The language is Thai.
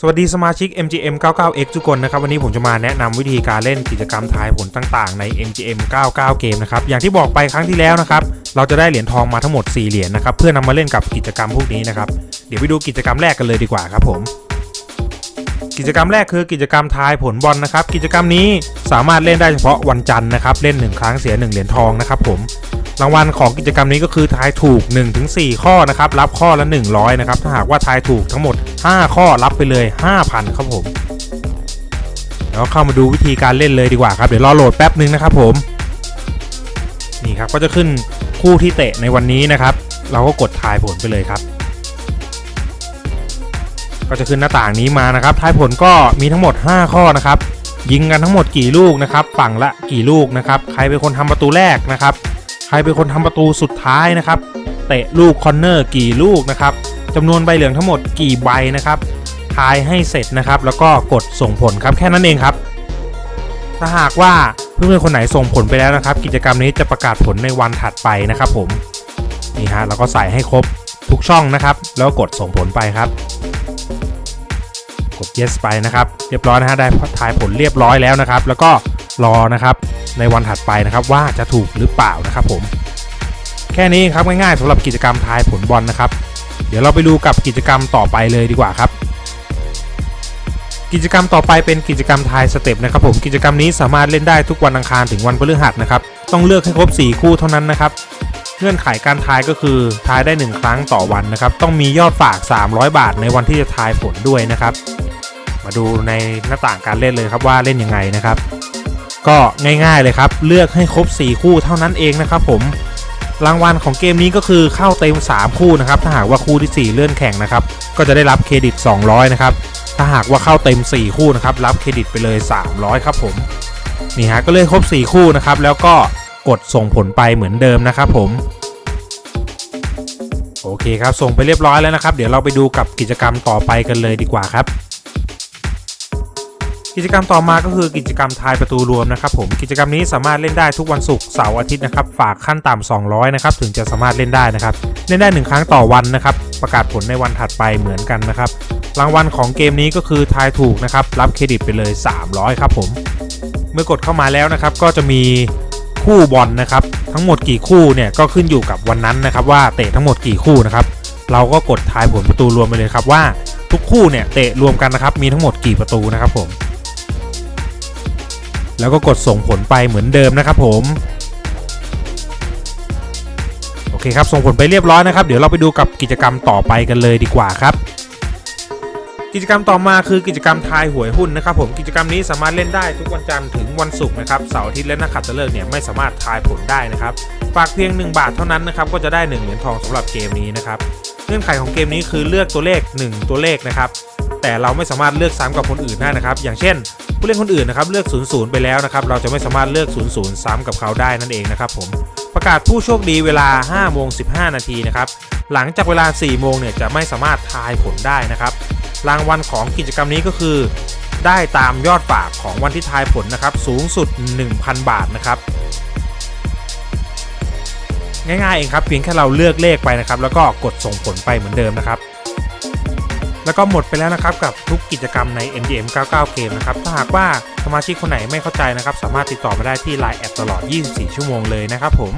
สวัสดีสมาชิก MGM 99X ทุกคนนะครับวันนี้ผมจะมาแนะนำวิธีการเล่นกิจกรรมทายผลต่างๆใน MGM 99 เกมนะครับอย่างที่บอกไปครั้งที่แล้วนะครับเราจะได้เหรียญทองมาทั้งหมด 4 เหรียญนะครับเพื่อนำมาเล่นกับกิจกรรมพวกนี้นะครับเดี๋ยวไปดูกิจกรรมแรกกันเลยดีกว่าครับผม กิจกรรมแรกคือกิจกรรมทายผลบอลนะครับกิจกรรมนี้สามารถเล่นได้เฉพาะวันจันทร์นะครับเล่น 1 ครั้งเสีย 1 เหรียญทองนะครับผม รางวัลของกิจกรรมนี้ก็คือทายถูก 1-4 ข้อนะครับรับข้อละ 100นะครับถ้าหากว่าทายถูกทั้งหมด 5 ข้อรับไปเลย 5,000ครับผมแล้วเข้ามาดูวิธีการเล่นเลยดีกว่าครับเดี๋ยวรอโหลดแป๊บนึงนะครับผมนี่ครับก็จะขึ้นคู่ที่เตะในวันนี้นะครับ เราก็กดทายผลไปเลยครับ ก็จะขึ้นหน้าต่างนี้มานะครับ ทายผลก็มีทั้งหมด 5 ข้อนะครับ ยิงกันทั้งหมดกี่ลูกนะครับ ฝั่งละกี่ลูกนะครับ ใครเป็นคนทำประตูแรกนะครับ ใครเป็นคนทำประตูสุดท้ายนะครับ เตะลูกคอนเนอร์กี่ลูกนะครับจำนวนใบเหลืองทั้งหมดกี่ใบนะครับทายให้เสร็จนะครับ แล้วก็กดส่งผลครับแค่นั้นเองครับ ถ้าหากว่าเพื่อนๆคนไหนส่งผลไปแล้วนะครับ กิจกรรมนี้จะประกาศผลในวันถัดไปนะครับผมนี่ฮะเราก็ใส่ให้ครบทุกช่องนะครับ แล้วกดส่งผลไปครับ กด yes ไปนะครับ เรียบร้อยนะฮะได้ทายผลเรียบร้อยแล้วนะครับ แล้วก็ รอนะครับในวันถัดไปนะครับว่าจะถูกหรือเปล่านะครับผม แค่นี้ครับง่ายๆสำหรับกิจกรรมทายผลบอลนะครับ เดี๋ยวเราไปดูกับกิจกรรมต่อไปเลยดีกว่าครับกิจกรรมต่อไปเป็นกิจกรรมทายสเต็ปนะครับผมกิจกรรมนี้สามารถเล่นได้ทุกวันอังคารถึงวันพฤหัสนะครับต้องเลือกให้ครบ 4 คู่เท่านั้นนะครับเงื่อนไขการทายก็คือทายได้ 1 ครั้งต่อวันนะครับต้องมียอดฝาก 300 บาทในวันที่จะทายผลด้วยนะครับ มาดูในหน้าต่างการเล่นเลยครับว่าเล่นยังไงนะครับ ก็ง่ายๆเลยครับ เลือกให้ครบ 4 คู่เท่านั้นเองนะครับผมรางวัลของเกมนี้ก็คือเข้าเต็ม 3 คู่นะครับ ถ้าหากว่าคู่ที่ 4 เลื่อนแข่งนะครับ ก็จะได้รับเครดิต 200 นะครับ ถ้าหากว่าเข้าเต็ม 4 คู่นะครับ รับเครดิตไปเลย 300 ครับผม นี่ฮะ ก็เลือกครบ 4 คู่นะครับ แล้วก็กดส่งผลไปเหมือนเดิมนะครับผม โอเคครับ ส่งไปเรียบร้อยแล้วนะครับ เดี๋ยวเราไปดูกับกิจกรรมต่อไปกันเลยดีกว่าครับ กิจกรรมต่อมาก็คือกิจกรรมทายประตูรวมนะครับผมกิจกรรมนี้สามารถเล่นได้ทุกวันศุกร์เสาร์อาทิตย์นะครับฝากขั้นต่ำ200นะครับถึงจะสามารถเล่นได้นะครับเล่นได้ 1 ครั้งต่อวันนะครับประกาศผลในวันถัดไปเหมือนกันนะครับรางวัลของเกมนี้ก็คือทายถูกนะครับรับเครดิตไปเลย 300ครับผมเมื่อกดเข้ามาแล้วนะครับก็จะมีคู่บอลนะครับทั้งหมดกี่คู่เนี่ยก็ขึ้นอยู่กับวันนั้นนะครับว่าเตะทั้งหมดกี่คู่นะครับเราก็กดทายผลประตูรวมไปเลยครับว่าทุกคู่เนี่ยเตะรวมกันนะครับมีทั้งหมดกี่ประตูนะครับผม แล้วก็กดส่งผลไปเหมือนเดิมนะครับผมโอเคครับส่งผลไปเรียบร้อยนะครับ เดี๋ยวเราไปดูกับกิจกรรมต่อไปกันเลยดีกว่าครับ กิจกรรมต่อมาคือกิจกรรมทายหวยหุ้นนะครับผมกิจกรรมนี้สามารถเล่นได้ทุกวันจันทร์ถึงวันศุกร์นะครับเสาร์อาทิตย์และนักขัตฤกษ์เนี่ยไม่สามารถทายผลได้นะครับฝากเพียง 1 บาทเท่านั้นนะครับก็จะได้ 1 เหรียญทองสำหรับเกมนี้นะครับเงื่อนไขของเกมนี้คือเลือกตัวเลข 1 ตัวเลขนะครับ แต่เราไม่สามารถเลือกซ้ำกับคนอื่นได้นะครับ อย่างเช่น ผู้เล่นคนอื่นนะครับเลือก 00 ไปแล้วนะครับ เราจะไม่สามารถเลือก 00 ซ้ำกับเขาได้นั่นเองนะครับผมประกาศผู้โชคดีเวลา 5 โมง 15 นาทีนะครับ หลังจากเวลา 4 โมงเนี่ยจะไม่สามารถทายผลได้นะครับ รางวัลของกิจกรรมนี้ก็คือ ได้ตามยอดฝากของวันที่ทายผลนะครับ สูงสุด 1,000 บาทนะครับง่ายๆเองครับเพียงแค่เราเลือกเลขไปนะครับ แล้วก็กดส่งผลไปเหมือนเดิมนะครับ แล้วก็หมดไปแล้วนะครับกับทุกกิจกรรมใน MGM 99 เกมนะครับถ้าหากว่าสมาชิกคนไหนไม่เข้าใจนะครับ สามารถติดต่อมาได้ที่ Line แอดตลอด 24 ชั่วโมงเลยนะครับผม